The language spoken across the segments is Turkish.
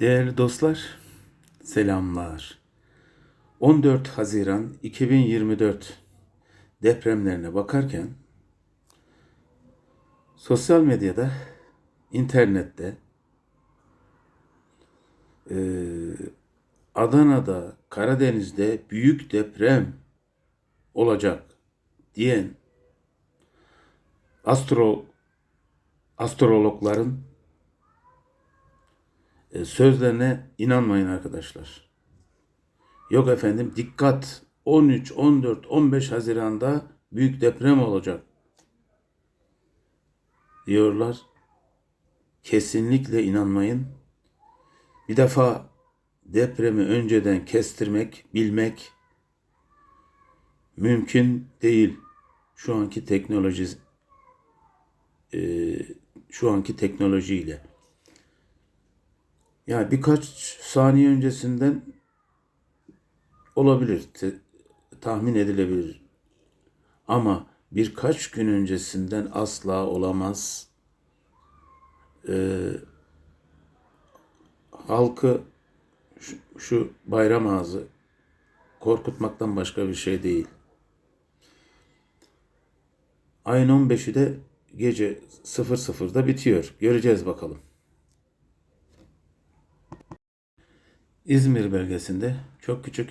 Değerli dostlar, selamlar. 14 Haziran 2024 depremlerine bakarken sosyal medyada, internette eee, Adana'da, Karadeniz'de büyük deprem olacak diyen astro astrologların e, sözlerine inanmayın arkadaşlar. Yok efendim dikkat 13, 14, 15 Haziran'da büyük deprem olacak diyorlar. Kesinlikle inanmayın. Bir defa depremi önceden kestirmek, bilmek mümkün değil. Şu anki teknoloji e, şu anki teknolojiyle. Yani birkaç saniye öncesinden olabilir, tahmin edilebilir. Ama birkaç gün öncesinden asla olamaz. Ee, halkı şu, şu bayram ağzı korkutmaktan başka bir şey değil. Ayın 15'i de gece 00'da bitiyor. Göreceğiz bakalım. İzmir bölgesinde çok küçük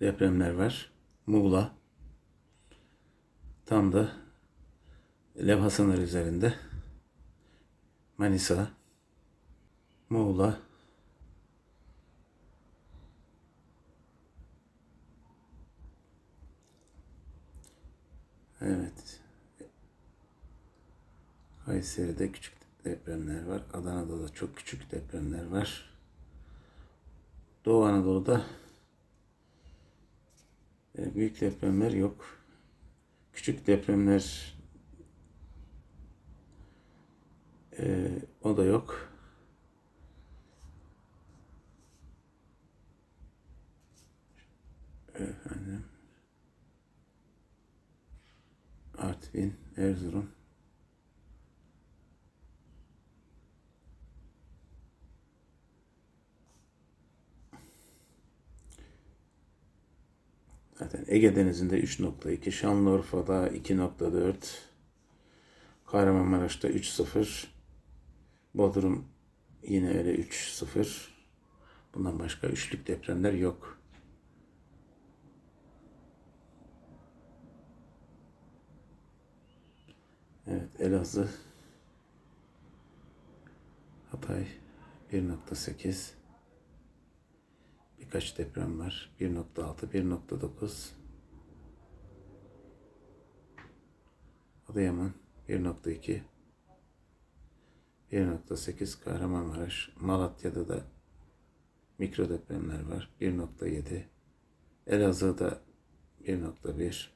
depremler var. Muğla tam da levha sınır üzerinde. Manisa, Muğla, Evet. Kayseri'de küçük depremler var. Adana'da da çok küçük depremler var. Doğu Anadolu'da e, büyük depremler yok. Küçük depremler e, o da yok. Efendim. Artvin, Erzurum. Zaten Ege Denizi'nde 3.2, Şanlıurfa'da 2.4, Kahramanmaraş'ta 3.0, Bodrum yine öyle 3.0. Bundan başka üçlük depremler yok. Evet, Elazığ, Hatay 1.8, birkaç deprem var. 1.6, 1.9, Adıyaman 1.2, 1.8 Kahramanmaraş, Malatya'da da mikro depremler var. 1.7, Elazığ'da 1.1,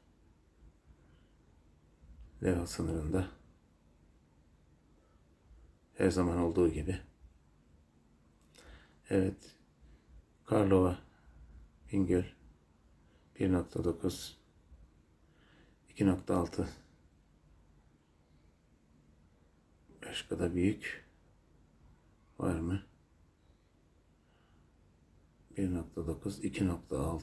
Leva sınırında her zaman olduğu gibi. Evet. Karlova, Bingöl 1.9 2.6 Başka da büyük var mı? 1.9 2.6